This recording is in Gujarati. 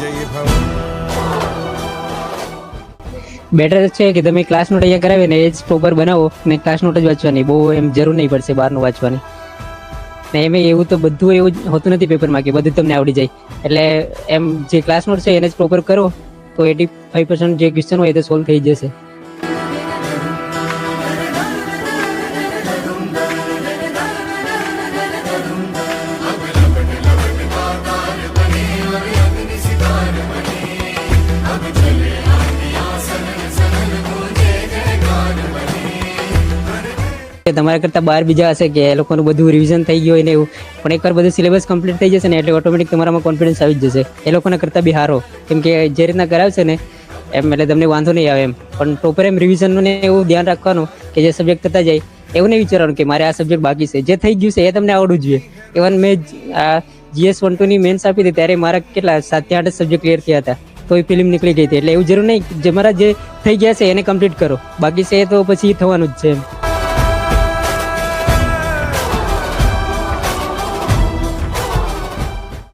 જઈએ ભાવ. બેટર છે કે તમે ક્લાસ નોટ અહીંયા કરાવીને એ જ પ્રોપર બનાવો ને ક્લાસ નોટ જ વાંચવાની. બહુ એમ જરૂર નહીં પડશે બહારનું વાંચવાની. ને એમ એવું તો બધું એવું હોતું નથી પેપરમાં કે બધું તમને આવડી જાય. એટલે એમ જે ક્લાસ નોટ છે એને જ પ્રોપર કરો, તો એટી ફાઈવ પર્સન્ટ જે ક્વેશ્ચન હોય એ તો સોલ્વ થઈ જશે. તમારા કરતાં બાર બીજા હશે કે એ લોકોનું બધું રિવિઝન થઈ ગયું હોય ને એવું. પણ એકવાર બધું સિલેબસ કમ્પ્લીટ થઈ જશે ને એટલે ઓટોમેટિક તમારામાં કોન્ફિડન્સ આવી જ જશે. એ લોકોના કરતાં બી હારો. કેમ કે જે રીતના કરાવશે ને, એમ એટલે તમને વાંધો નહીં આવે એમ. પણ પ્રોપર એમ રિવિઝનનું એવું ધ્યાન રાખવાનું કે જે સબ્જેક્ટ થતા જાય, એવું નહીં વિચારવાનું કે મારે આ સબ્જેક્ટ બાકી છે. જે થઈ ગયું છે એ તમને આવડવું જોઈએ. ઇવન મેં આ જીએસ વન ટુની મેન્સ આપી હતી ત્યારે મારા કેટલા સાતથી આઠ સબ્જેક્ટ ક્લિયર થયા હતા. તો એ ફિલ્મ નીકળી ગઈ હતી. એટલે એવું જરૂર નહીં જે મારા જે થઈ ગયા છે એને કમ્પ્લીટ કરો. બાકી છે એ તો પછી થવાનું જ છે